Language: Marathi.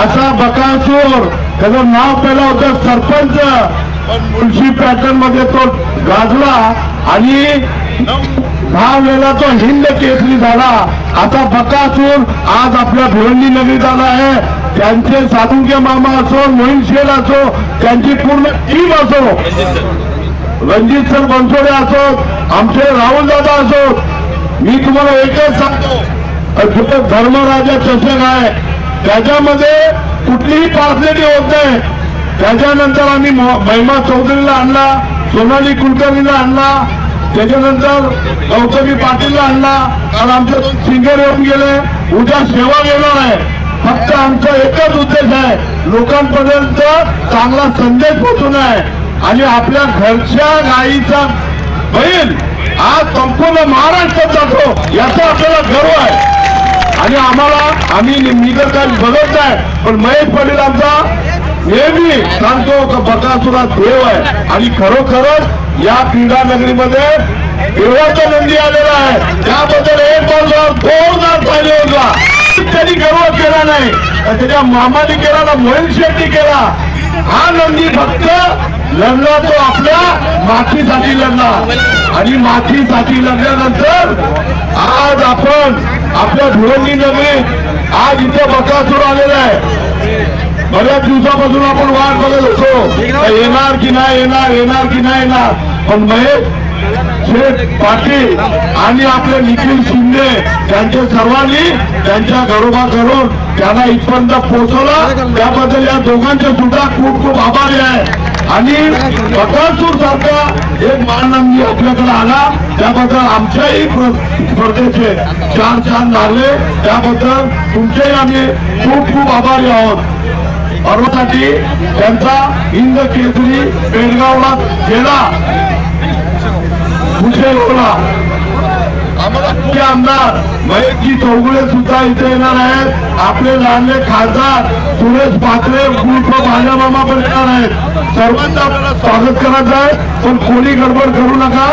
असा बकासूर त्याचं नाव पहिलं होतं सरपंच. पण मुळशी पॅटर्नमध्ये तो गाजला आणि दहा वेळेला तो हिंद केसरी झाला. आता बकासूर आज आपल्या भिवंडी नगरीत आला आहे. त्यांचे साधुंके मामा असो मोहीन शेल असो त्यांची पूर्ण टीम असो. रणजित सर बनसोडे असो आमचे राहुल दादा असो. मी तुम्हाला एकच सांगतो. धर्मराजा चषक आहे. त्याच्यामध्ये कुठलीही पार्सलिटी होत नाही. त्याच्यानंतर आम्ही म- महिमा चौधरीला आणला सोनाली कुलकर्णीला आणला त्याच्यानंतर गौतमी पाटीलला आणला. कारण आमचं सिंगर येऊन गेले उद्या सेवा घेणार आहे. फक्त आमचा एकच उद्देश आहे लोकांपर्यंत चांगला संदेश पोहोचवणं आहे. आणि आपल्या घरच्या गाईचा बैल आज संपूर्ण महाराष्ट्रात जातो याचा आपल्याला गर्व आहे. आणि आम्हाला आम्ही निगर तर काय बघत नाही पण महेश पाटील आमचा नेहमी सांगतो का बकासुरा देव आहे. आणि खरोखरच या क्रीडा नगरीमध्ये देवाचा नंदी आलेला आहे. त्याबद्दल एक बोललो जोरदार पाहिजे होता त्यांनी गर्व केला नाही. त्याच्या मामाने केला ना मोहित शेट्टी केला. हा नंदी फक्त लढला तो आपल्या मातीसाठी लढला. आणि मातीसाठी लढल्यानंतर आज आपण आपल्या भिवंडी नगरीत आज इथे बकासूर आलेला आहे. बऱ्याच दिवसापासून आपण वाट बघत होतो येणार की नाही येणार येणार की नाही येणार. पण महेश शेठ पाटील आणि आपले निखिल शिंदे त्यांच्या सर्वांनी त्यांच्या घरोबा करून त्यांना इथपर्यंत पोहोचवला. त्याबद्दल या दोघांचे सुद्धा खूप खूप आभारी आहे. आणि बकासूर सारखा एक माननंदी आपल्याकडे आला. त्याबद्दल आमच्याही स्पर्धेचे चार चार लागले. त्याबद्दल तुमचेही आम्ही खूप खूप आभारी आहोत. अर्वासाठी त्यांचा इंद केसरी बेळगावला गेला. कुशेगावला ओला. आमदार महेशजी चौगुले सुद्धा इथे येणार आहेत. आपले लहानले खासदार सुरेश पात्रे उर्फ माझ्या मामा पण येणार आहेत. सर्वांचं आपल्याला स्वागत करायचं आहे पण कोणी गडबड करू नका.